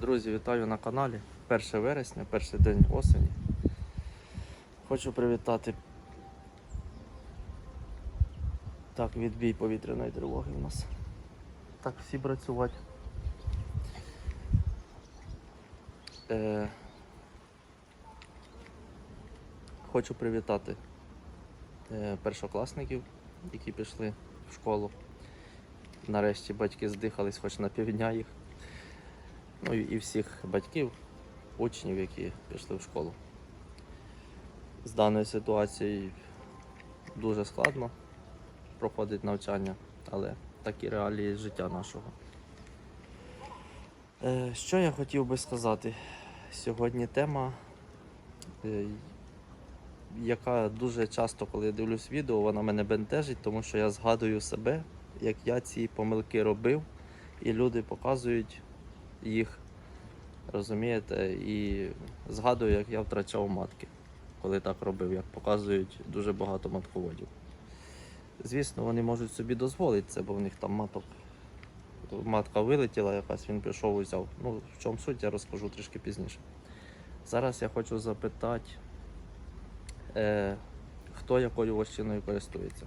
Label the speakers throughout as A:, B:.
A: Друзі, вітаю на каналі. 1 вересня, перший день осені. Хочу привітати. Так, відбій повітряної тривоги у нас. Так, всі працювати. Е, хочу привітати е, першокласників, які пішли в школу. Нарешті батьки здихались хоч на півдня їх. Ну і всіх батьків, учнів, які пішли в школу. З даною ситуацією дуже складно проходить навчання, але такі реалії життя нашого. Е, що я хотів би сказати? Сьогодні тема, е, яка дуже часто, коли я дивлюсь відео, вона мене бентежить, тому що я згадую себе, як я ці помилки робив, і люди показують їх, розумієте, і згадую, як я втрачав матки, коли так робив, як показують дуже багато матководів. Звісно, вони можуть собі дозволити це, бо в них там маток. Матка вилетіла якась, він пішов узяв. Ну, в чому суть, я розкажу трішки пізніше. Зараз я хочу запитати, е, хто якою вощиною користується.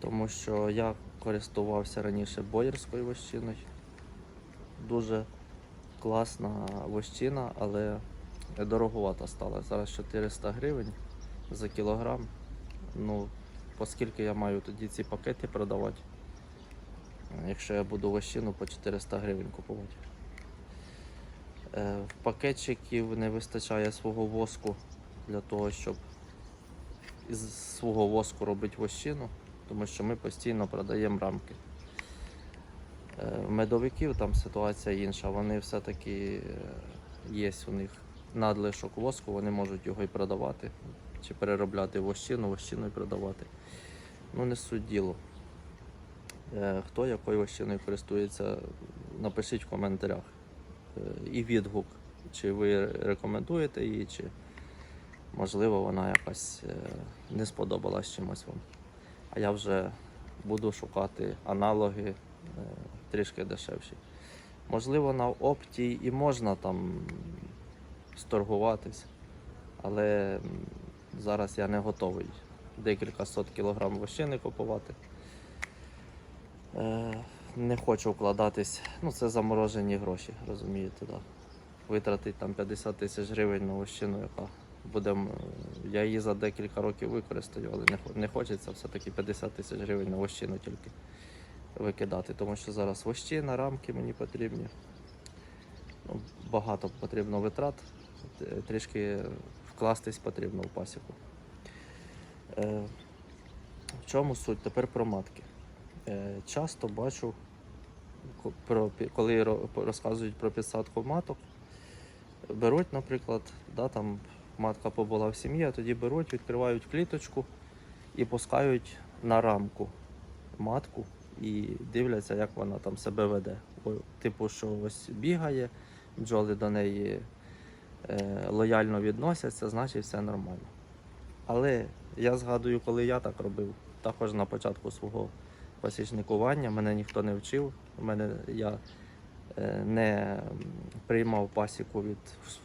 A: Тому що я користувався раніше боярською вощиною. Дуже класна вощина, але дороговата стала. Зараз 400 гривень за кілограм. Ну, оскільки я маю тоді ці пакети продавати, якщо я буду вощину по 400 гривень купувати. Е, В пакетчиків не вистачає свого воску для того, щоб із свого воску робити вощину, тому що ми постійно продаємо рамки. Е, медовиків там ситуація інша. Вони все-таки е, є у них надлишок воску, вони можуть його і продавати, чи переробляти в вощину, вощину і продавати. Ну, не суть діло. Е, Хто якою вощиною користується, напишіть в коментарях. І відгук, чи ви рекомендуєте її, чи можливо вона якась не сподобалась чимось вам. А я вже буду шукати аналоги трішки дешевші. Можливо, на опті і можна там сторгуватись, але зараз я не готовий декілька сот кілограм вощини купувати. Е, не хочу вкладатись, ну це заморожені гроші, розумієте, да. Витратити там 50 тисяч гривень на вощину, яка буде. Я її за декілька років використаю, але не хочеться все-таки 50 тисяч гривень на вощину тільки викидати, тому що зараз вощина, рамки мені потрібні. Ну, багато потрібно витрат, трішки вкластись потрібно в пасіку. Е, в чому суть? Тепер про матки. Е, часто бачу, про, коли розказують про підсадку маток, беруть, наприклад, да, там матка побула в сім'ї, а тоді беруть, відкривають кліточку і пускають на рамку матку і дивляться, як вона там себе веде. Типу, що ось бігає, бджоли до неї е, лояльно відносяться, значить все нормально. Але я згадую, коли я так робив, також на початку свого пасічникування, мене ніхто не вчив. Мене я е, не приймав пасіку від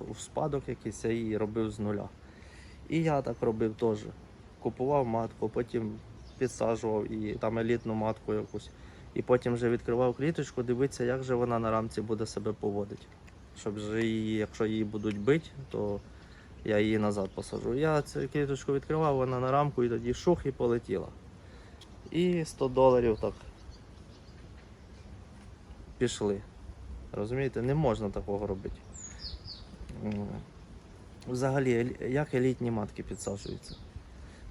A: в спадок якийсь, я її робив з нуля. І я так робив теж. Купував матку, потім підсаджував і там елітну матку якусь. І потім вже відкривав кліточку, дивитися, як же вона на рамці буде себе поводити. Щоб же її, якщо її будуть бити, то я її назад посаджу. Я цю кліточку відкривав, вона на рамку і тоді шух і полетіла. І 100 доларів так пішли. Розумієте, не можна такого робити. Взагалі, як елітні матки підсаджуються.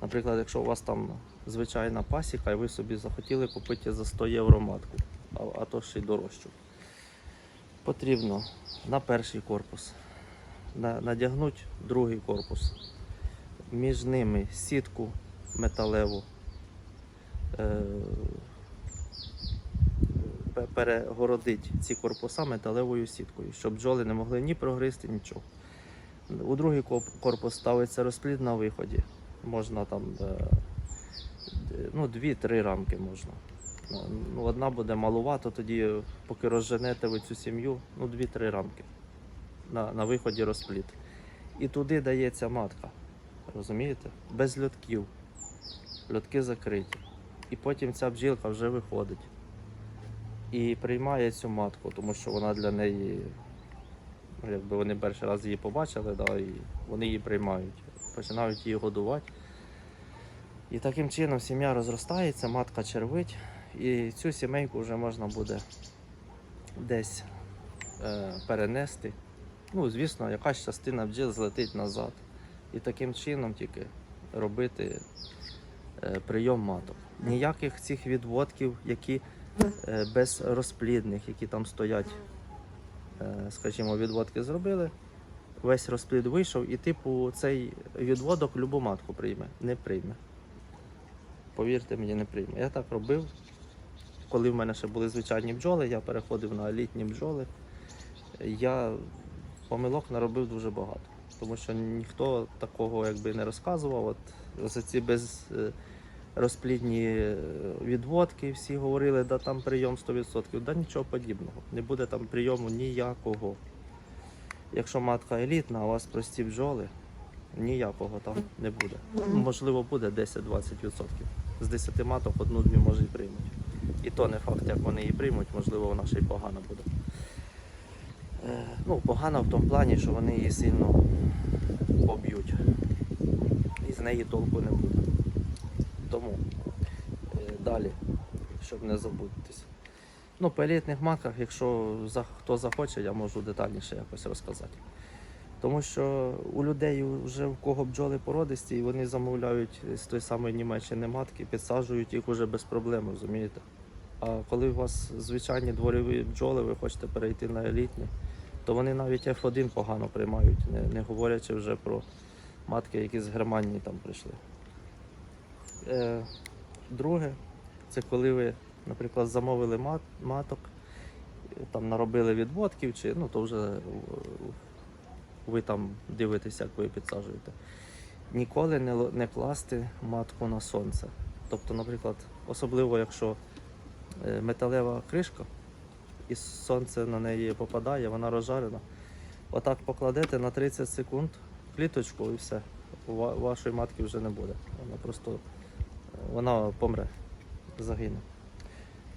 A: Наприклад, якщо у вас там звичайна пасіка, і ви собі захотіли купити за 100 євро матку, а, а то ще й дорожчу. Потрібно на перший корпус на- надягнути другий корпус. Між ними сітку металеву. Е, пе- перегородить ці корпуса металевою сіткою, щоб бджоли не могли ні прогризти, нічого. У другий корпус ставиться розплід на виході. Можна там е, ну, дві-три рамки можна. Ну, одна буде малувато, тоді, поки розженете ви цю сім'ю, ну, 2-3 рамки на, на виході розпліт. І туди дається матка. Розумієте? Без льотків. Льотки закриті. І потім ця бджілка вже виходить і приймає цю матку, тому що вона для неї, ну, якби вони перший раз її побачили, да, і вони її приймають, починають її годувати. І таким чином сім'я розростається, матка червить, і цю сімейку вже можна буде десь е, перенести. Ну, звісно, якась частина бджіл злетить назад. І таким чином тільки робити е, прийом маток. Ніяких цих відводків, які е, без розплідних, які там стоять, е, скажімо, відводки зробили. Весь розплід вийшов, і типу цей відводок любу матку прийме, не прийме. Повірте мені, не прийме. Я так робив. Коли в мене ще були звичайні бджоли, я переходив на літні бджоли. Я помилок наробив дуже багато. Тому що ніхто такого якби не розказував. От за ці без е, розплідні е, відводки всі говорили, да там прийом 100%. Да нічого подібного. Не буде там прийому ніякого. Якщо матка елітна, а у вас прості бджоли, ніякого там не буде. Можливо, буде 10-20%. З 10 маток одну-дві може і приймуть. І то не факт, як вони її приймуть, можливо, вона ще й погана буде. Е, Ну, погана в тому плані, що вони її сильно поб'ють. І з неї толку не буде. Тому е, далі, щоб не забутися. Ну, по елітних матках, якщо хто захоче, я можу детальніше якось розказати. Тому що у людей вже в кого бджоли породисті, і вони замовляють з той самої Німеччини матки, підсаджують їх уже без проблем, розумієте? А коли у вас звичайні дворові бджоли, ви хочете перейти на елітні, то вони навіть F1 погано приймають, не, не говорячи вже про матки, які з Германії там прийшли. Е, друге, це коли ви, наприклад, замовили мат, маток, там наробили відводків, чи ну то вже ви там дивитеся, як ви підсаджуєте. Ніколи не, не класти матку на сонце. Тобто, наприклад, особливо якщо е, металева кришка і сонце на неї попадає, вона розжарена. Отак покладете на 30 секунд кліточку і все. Вашої матки вже не буде. Вона просто вона помре, загине.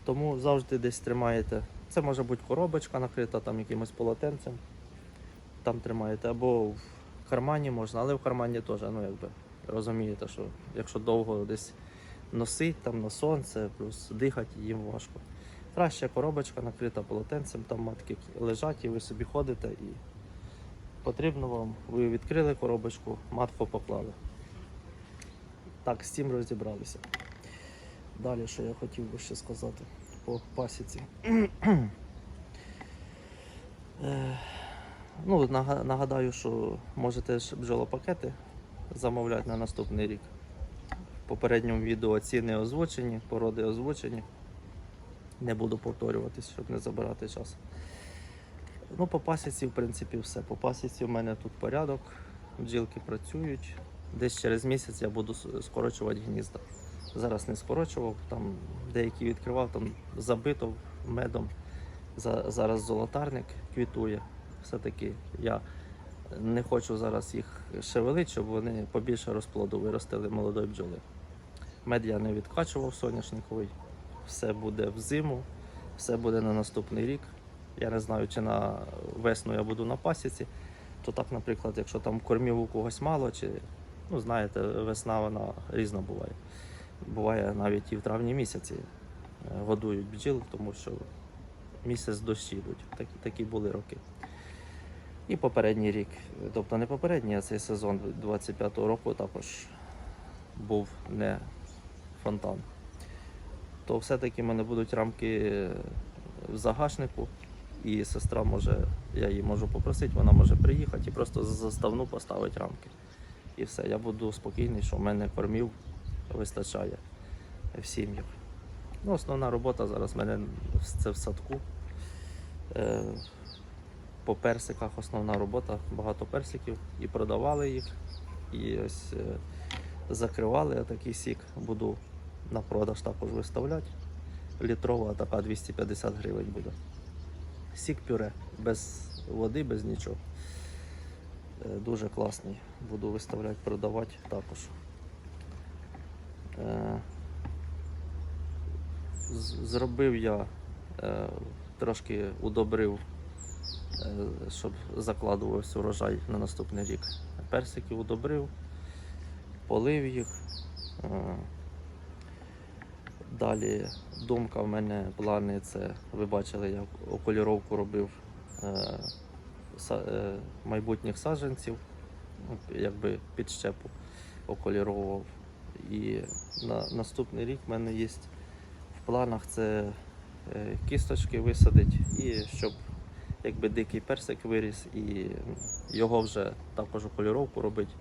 A: Тому завжди десь тримаєте. Це може бути коробочка накрита там якимось полотенцем. Там тримаєте, або в кармані можна, але в кармані теж, ну якби розумієте, що якщо довго десь носить там на сонце, плюс дихати їм важко. Краще коробочка накрита полотенцем, там матки лежать, і ви собі ходите і потрібно вам, ви відкрили коробочку, матку поклали. Так, з цим розібралися. Далі, що я хотів би ще сказати по пасіці. Ну, нагадаю, що можете ж бджолопакети замовляти на наступний рік. В попередньому відео ціни озвучені, породи озвучені. Не буду повторюватись, щоб не забирати час. Ну, по пасіці, в принципі, все. По пасіці в мене тут порядок, бджілки працюють. Десь через місяць я буду скорочувати гнізда. Зараз не скорочував, там деякі відкривав, там забито медом. За- Зараз золотарник квітує. Все-таки я не хочу зараз їх шевелити, щоб вони побільше розплоду виростили молодої бджоли. Мед я не відкачував соняшниковий. Все буде в зиму, все буде на наступний рік. Я не знаю, чи на весну я буду на пасіці. То так, наприклад, якщо там кормів у когось мало, чи ну знаєте, весна вона різна буває. Bуває навіть і в травні місяці е, годують бджіл, тому що місяць дощі йдуть. Такі, такі були роки. І попередній рік, тобто не попередній, а цей сезон 25-го року також був не фонтан. То все-таки в мене будуть рамки в загашнику, і сестра може, я її можу попросити, вона може приїхати і просто за заставну поставити рамки. І все, я буду спокійний, що в мене кормів вистачає в сім'ях. Ну, основна робота зараз в мене це в садку. По персиках основна робота, багато персиків і продавали їх. І ось е, закривали я такий сік, буду на продаж також виставляти. літрова, така 250 гривень буде. Сік пюре, без води, без нічого. Е, Дуже класний. Буду виставляти, продавати також. Е, Зробив я, трошки удобрив, щоб закладувався урожай на наступний рік. Персики удобрив, полив їх. Е, Далі думка в мене, плани це, ви бачили, я окуліровку робив е, е, майбутніх саджанців, ну, якби під щепу окулірував. І на наступний рік в мене є в планах це е, кісточки висадити і щоб якби дикий персик виріс і його вже також окуліровку робити.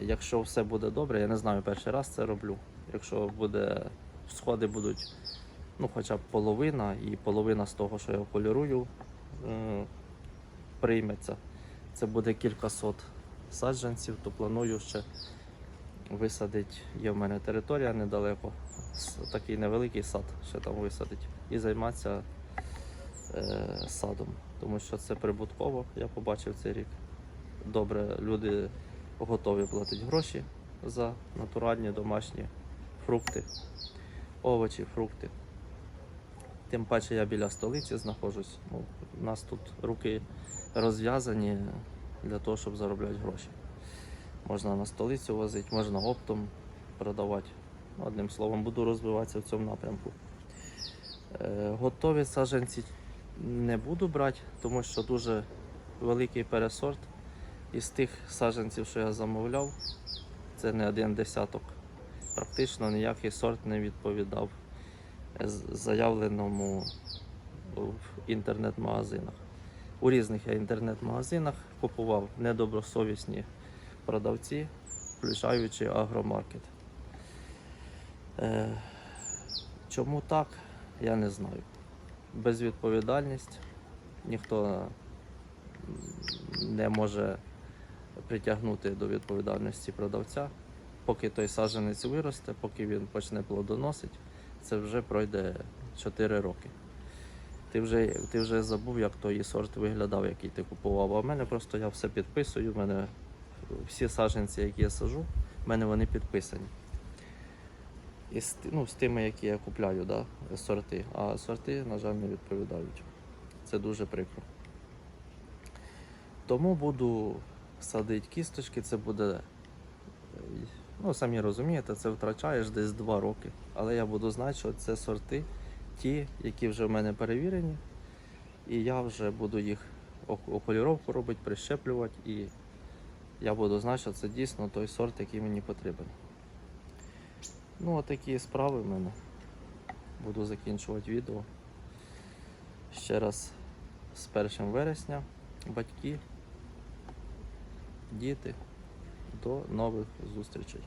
A: Якщо все буде добре, я не знаю, перший раз це роблю. Якщо буде сходи будуть ну, хоча б половина, і половина з того, що я окулірую, е, прийметься. Це буде кількасот саджанців, то планую ще висадити. Є в мене територія недалеко, такий невеликий сад ще там висадити і займатися садом. Тому що це прибутково, я побачив цей рік. Добре, люди готові платити гроші за натуральні домашні фрукти, овочі, фрукти. Тим паче я біля столиці знаходжусь. Ну, у нас тут руки розв'язані для того, щоб заробляти гроші. Можна на столицю возити, можна оптом продавати. Одним словом, буду розвиватися в цьому напрямку. Е, Готові саджанці не буду брати, тому що дуже великий пересорт. Із тих саджанців, що я замовляв, це не один десяток. Практично ніякий сорт не відповідав заявленому в інтернет-магазинах. У різних я інтернет-магазинах купував недобросовісні продавці, включаючи агромаркет. Е, чому так, я не знаю. Безвідповідальність, ніхто не може притягнути до відповідальності продавця. Поки той саджанець виросте, поки він почне плодоносити, це вже пройде 4 роки. Ти вже, ти вже забув, як той сорт виглядав, який ти купував. А в мене просто я все підписую. В мене всі саджанці, які я сажу, в мене вони підписані. І з, ну, з тими, які я купляю, да, сорти. А сорти, на жаль, не відповідають. Це дуже прикро. Тому буду садити кісточки, це буде. е, Ну, самі розумієте, це втрачаєш десь 2 роки. Але я буду знати, що це сорти, ті, які вже в мене перевірені, і я вже буду їх ок- окуліровку робити, прищеплювати, і я буду знати, що це дійсно той сорт, який мені потрібен. Ну, отакі справи в мене. Буду закінчувати відео. Ще раз з 1 вересня, батьки, діти, до нових зустрічей.